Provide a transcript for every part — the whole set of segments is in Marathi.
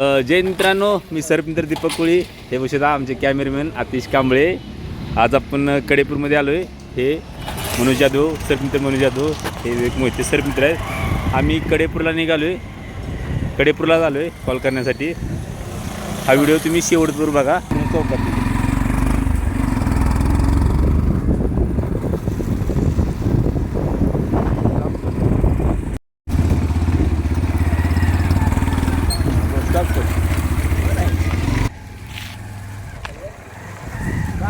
जय मित्रांनो मी सरपिंदर दीपक कोळी. हे बसत आमचे कॅमेरामॅन आतिश कांबळे. आज आपण कडेपूरमध्ये आलो आहे हे मनोज जाधव सरपिंतर मनोज जाधव. हे एक मोहिते सरमित्र आहेत. आम्ही कडेपूरला निघालो आहे कडेपूरला आलो आहे कॉल करण्यासाठी. हा व्हिडिओ तुम्ही शेवटपूर बघा. चौकात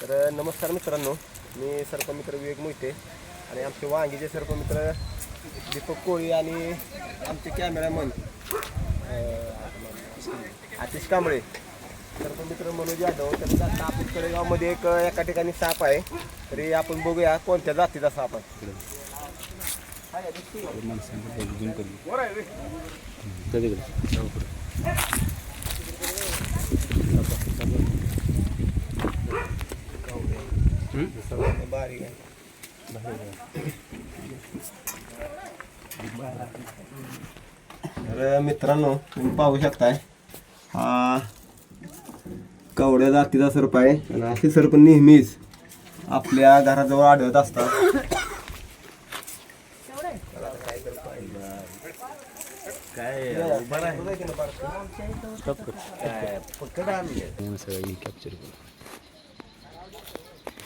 तर नमस्कार मित्रांनो. मी सर्पमित्र विवेक मोहिते आणि आमचे वांगीचे सर्पमित्र दीपक कोळी आणि आमचे कॅमेरामन आतिश कांबळे. सर्पमित्र मनोज यादव. तर आता आपण कडेगावमध्ये एक एका ठिकाणी साप आहे. तरी आपण बघूया कोणत्या जातीचा साप आहे. बारीक आहे तर मित्रांनो तुम्ही पाहू शकताय हा कवड्या जातीचा सर्प आहे. आणि असे सर्प नेहमीच आपल्या घराजवळ आढळत असतात. कॅप्चर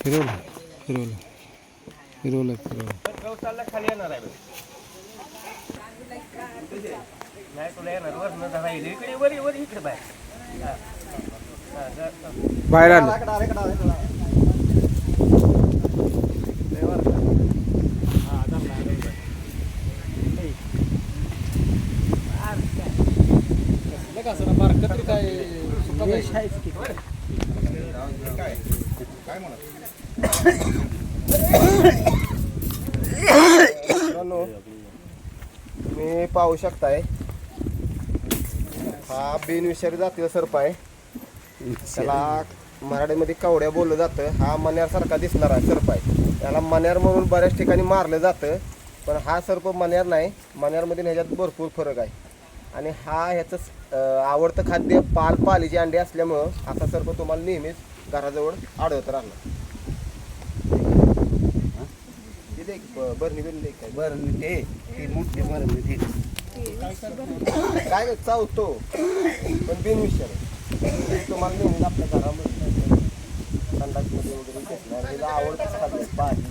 फिरवलं फिरवलं फिरवलं फिरवलं. खाली येणार आहे नाही बाहेर बाहेर आलं मित्रांनो तुम्ही पाहू शकताय. हा बिनविषारी जातीचा सर्प आहे. त्याला मराठीमध्ये कवड्या बोललं जातं. हा मण्यारसारखा दिसणारा सर्प आहे. त्याला मण्यार म्हणून बऱ्याच ठिकाणी मारलं जातं. पण हा सर्प मण्यार नाही. मण्यारमध्ये आणि ह्याच्यात भरपूर फरक आहे. आणि हा ह्याचं आवडतं खाद्य पाल पालीचे अंडे असल्यामुळं असा सर्प तुम्हाला नेहमीच घराजवळ आढळत राहणार. ब- बरणी बिरणी एक आहे. बरं ते ते मोठे बरं ते. काय चावतो. पण बिनविषारी तुम्हाला नेहमीच आपल्या घरामध्ये संडासमध्ये वगैरे घेतलं आणि त्याला आवडतंच खाल्लं पाणी